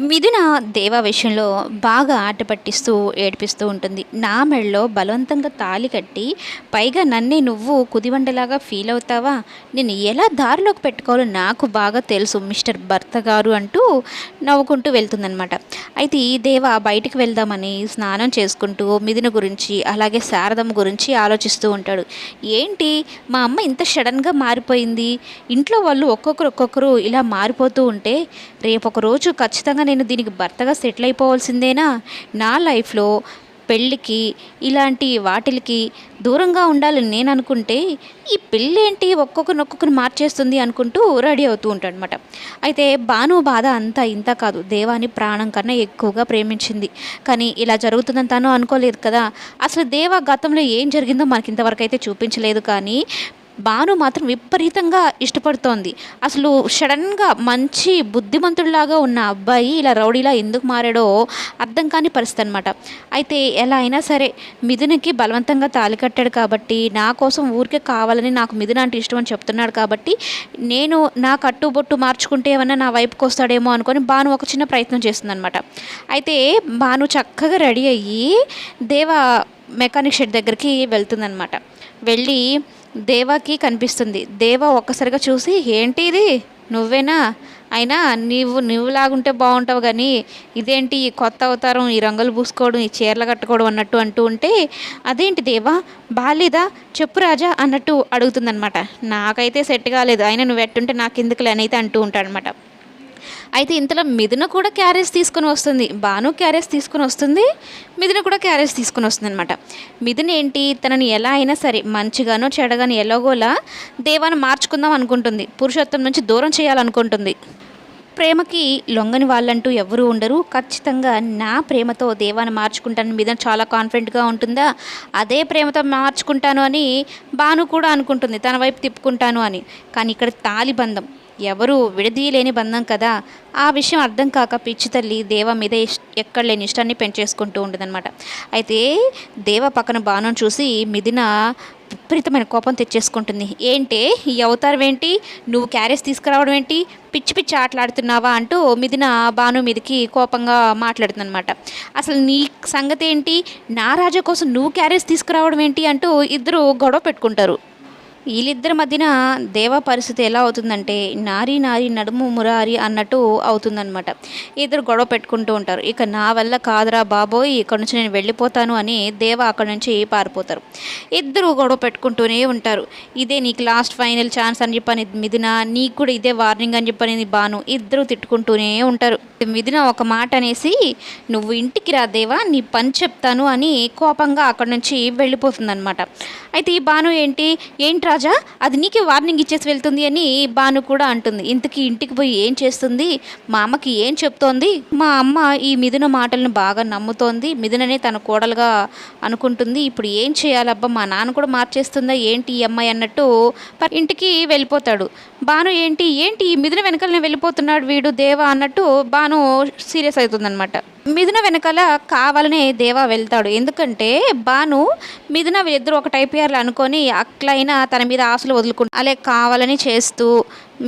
మిథున దేవ విషయంలో బాగా ఆట పట్టిస్తూ ఏడిపిస్తూ ఉంటుంది. నా మెడలో బలవంతంగా తాళి కట్టి పైగా నన్నే నువ్వు కుదివండలాగా ఫీల్ అవుతావా? నేను ఎలా దారిలోకి పెట్టుకోవాలో నాకు బాగా తెలుసు మిస్టర్ భర్త గారు అంటూ నవ్వుకుంటూ వెళ్తుందనమాట అయితే ఈ దేవ బయటికి వెళ్దామని స్నానం చేసుకుంటూ మిథున గురించి అలాగే శారదమ్మ గురించి ఆలోచిస్తూ ఉంటాడు. ఏంటి? మా అమ్మ ఇంత సడన్గా మారిపోయింది. ఇంట్లో వాళ్ళు ఒక్కొక్కరు ఒక్కొక్కరు ఇలా మారిపోతూ ఉంటే రేపు రోజు ఖచ్చితంగా నేను దీనికి భర్తగా సెటిల్ అయిపోవాల్సిందేనా? నా లైఫ్లో పెళ్ళికి ఇలాంటి వాటిలకి దూరంగా ఉండాలని నేను అనుకుంటే ఈ పెళ్ళేంటి ఒక్కొక్కరిని ఒక్కొక్కరిని మార్చేస్తుంది అనుకుంటూ రెడీ అవుతూ ఉంటాడు అనమాట అయితే భాను బాధ అంతా ఇంత కాదు. దేవాని ప్రాణం కన్నా ఎక్కువగా ప్రేమించింది. కానీ ఇలా జరుగుతుందని తను అనుకోలేదు కదా. అసలు దేవ గతంలో ఏం జరిగిందో మనకి ఇంతవరకు అయితే చూపించలేదు కానీ భాను మాత్రం విపరీతంగా ఇష్టపడుతోంది. అసలు సడన్గా మంచి బుద్ధిమంతుడిలాగా ఉన్న అబ్బాయి ఇలా రౌడీలా ఎందుకు మారాడో అర్థం కాని పరిస్థితి అనమాట అయితే ఎలా అయినా సరే మిథునకి బలవంతంగా తాలి కట్టాడు కాబట్టి నా కోసం ఊరికే కావాలని నాకు మిథున అంటే ఇష్టం అని చెప్తున్నాడు కాబట్టి నేను నా కట్టుబొట్టు మార్చుకుంటే ఏమన్నా నా వైపుకి వస్తాడేమో అనుకొని భాను ఒక చిన్న ప్రయత్నం చేస్తుందనమాట అయితే భాను చక్కగా రెడీ అయ్యి దేవ మెకానిక్ షెడ్ దగ్గరికి వెళ్తుందనమాట వెళ్ళి దేవాకి కనిపిస్తుంది. దేవ ఒక్కసారిగా చూసి ఏంటి ఇది? నువ్వేనా? అయినా నీవు నువ్వులాగుంటే బాగుంటావు కానీ ఇదేంటి ఈ కొత్త అవతారం ఈ రంగులు పూసుకోవడం ఈ చీరలు కట్టుకోవడం అన్నట్టు అంటూ ఉంటే అదేంటి దేవా? బాలేదా చెప్పు రాజా అన్నట్టు అడుగుతుందనమాట నాకైతే సెట్ కాలేదు. అయినా నువ్వు ఎట్టుంటే నాకు ఎందుకులే అని అయితే అంటూ ఉంటాడనమాట అయితే ఇంతలో మిథున కూడా క్యారేజ్ తీసుకొని వస్తుంది. బాను క్యారేజ్ తీసుకొని వస్తుంది. మిథున కూడా క్యారేజ్ తీసుకొని వస్తుంది అనమాట మిథున ఏంటి? తనని ఎలా అయినా సరే మంచిగానో చెడగానో ఎలాగోలా దేవాన్ని మార్చుకుందాం అనుకుంటుంది. పురుషోత్తం నుంచి దూరం చేయాలనుకుంటుంది. ప్రేమకి లొంగని వాళ్ళంటూ ఎవరు ఉండరు. ఖచ్చితంగా నా ప్రేమతో దేవాన్ని మార్చుకుంటాను మీద చాలా కాన్ఫిడెంట్గా ఉంటుందా? అదే ప్రేమతో మార్చుకుంటాను అని బాను కూడా అనుకుంటుంది. తన వైపు తిప్పుకుంటాను అని. కానీ ఇక్కడ తాలిబంధం ఎవరు విడదీయలేని బంధం కదా? ఆ విషయం అర్థం కాక పిచ్చి తల్లి దేవ మీద ఇష్- ఎక్కడ లేని ఇష్టాన్ని పెంచేసుకుంటూ ఉండదనమాట అయితే దేవ పక్కన బాణం చూసి మిథున విపరీతమైన కోపం తెచ్చేసుకుంటుంది. ఏంటే? ఈ అవతారం ఏంటి? నువ్వు క్యారేజ్ తీసుకురావడం ఏంటి? పిచ్చి పిచ్చి ఆటలాడుతున్నావా అంటూ మిథున బాను మీదకి కోపంగా మాట్లాడుతుందనమాట అసలు నీ సంగతి ఏంటి? నా రాజా కోసం నువ్వు క్యారేజ్ తీసుకురావడం ఏంటి? అంటూ ఇద్దరు గొడవ పెట్టుకుంటారు. వీళ్ళిద్దరి మధ్యన దేవ పరిస్థితి ఎలా అవుతుందంటే నారి నారి నడుము మురారి అన్నట్టు అవుతుందన్నమాట. ఇద్దరు గొడవ పెట్టుకుంటూ ఉంటారు. ఇక నా వల్ల కాదురా బాబోయ్ ఇక్కడ నుంచి నేను వెళ్ళిపోతాను అని దేవ అక్కడ నుంచి పారిపోతారు. ఇద్దరు గొడవ పెట్టుకుంటూనే ఉంటారు. ఇదే నీకు లాస్ట్ ఫైనల్ ఛాన్స్ అని చెప్పని మిథున నీకు కూడా ఇదే వార్నింగ్ అని చెప్పని బాను ఇద్దరు తిట్టుకుంటూనే ఉంటారు. మిథున ఒక మాట అనేసి నువ్వు ఇంటికి రా దేవా నీ పని చెప్తాను అని కోపంగా అక్కడ నుంచి వెళ్ళిపోతుందనమాట అయితే ఈ బాను ఏంటి? ఏంటి రాజా అది నీకే వార్నింగ్ ఇచ్చేసి వెళ్తుంది అని బాను కూడా అంటుంది. ఇంతకీ ఇంటికి పోయి ఏం చేస్తుంది? మా అమ్మకి ఏం చెప్తోంది? మా అమ్మ ఈ మిథున మాటలను బాగా నమ్ముతోంది. మిథుననే తన కోడలుగా అనుకుంటుంది. ఇప్పుడు ఏం చేయాలబ్బా? మా నాన్న కూడా మార్చేస్తుందా? ఏంటి ఈ అమ్మాయి అన్నట్టు ఇంటికి వెళ్ళిపోతాడు. బాను ఏంటి? ఏంటి మిథున వెనకాలనే వెళ్ళిపోతున్నాడు వీడు దేవా అన్నట్టు బాను సీరియస్ అవుతుందన్నమాట. మిథున వెనకాల కావాలనే దేవా వెళ్తాడు. ఎందుకంటే బాను మిథున వీళ్ళిద్దరు ఒక టైప్ ఇయర్లు అనుకొని అట్లయినా తన మీద ఆశలు వదులుకుంటు అలా కావాలని చేస్తూ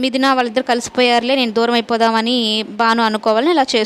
మిథున వాళ్ళిద్దరు కలిసిపోయారులే నేను దూరం అయిపోదామని బాను అనుకోవాలని ఇలా చేస్తూ